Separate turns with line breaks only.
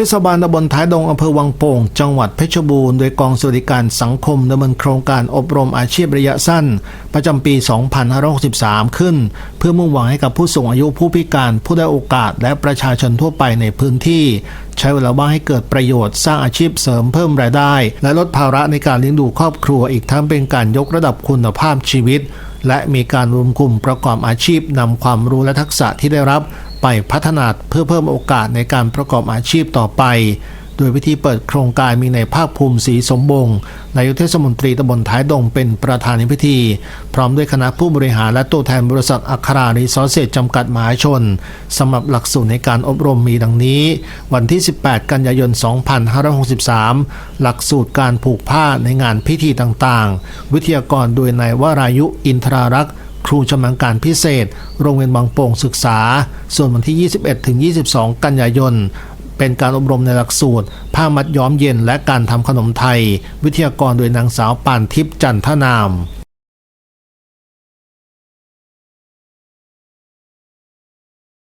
ทศบาลตำบลท้ายดงอำเภอวังโป่ง จังหวัดเพชรบูรณ์โดยกองสวัสดิการสังคมดำเนินโครงการอบรมอาชีพระยะสั้น ประจำปี 2563 ขึ้น เพื่อมุ่งหวังให้กับผู้สูงอายุผู้พิการผู้ได้โอกาสและประชาชนทั่วไปในพื้นที่ ใช้เวลาว่างให้เกิดประโยชน์สร้างอาชีพเสริมเพิ่มรายได้ และลดภาระในการเลี้ยงดูครอบครัวอีกทั้งเป็นการยกระดับคุณภาพชีวิตและมีการรวมกลุ่มประกอบอาชีพนำความรู้และทักษะที่ได้รับ ไปพัฒนาเพื่อเพิ่มโอกาสในการประกอบอาชีพต่อไป โดยวิธีเปิดโครงการมีในภาคภูมิศรีสมบงนายกเทศมนตรีตำบลท้ายดงเป็นประธานในพิธี พร้อมด้วยคณะผู้บริหารและตัวแทนบริษัทอัครารีซอสเซจจำกัดมหาชนสำหรับหลักสูตรในการอบรมมีดังนี้ วันที่ 18 กันยายน 2563 หลักสูตรการผูกผ้าในงานพิธีต่างๆ วิทยากรโดยนายวรายุอินทรารักษ์ ครูชำนาญการพิเศษ โรงเรียนบางโป่งศึกษา ส่วนวันที่ 21ถึง22 กันยายน เป็นการอบรมในหลักสูตร ผ้ามัดย้อมเย็นและการทำขนมไทย วิทยากรโดยนางสาวปานทิพย์จันทนาม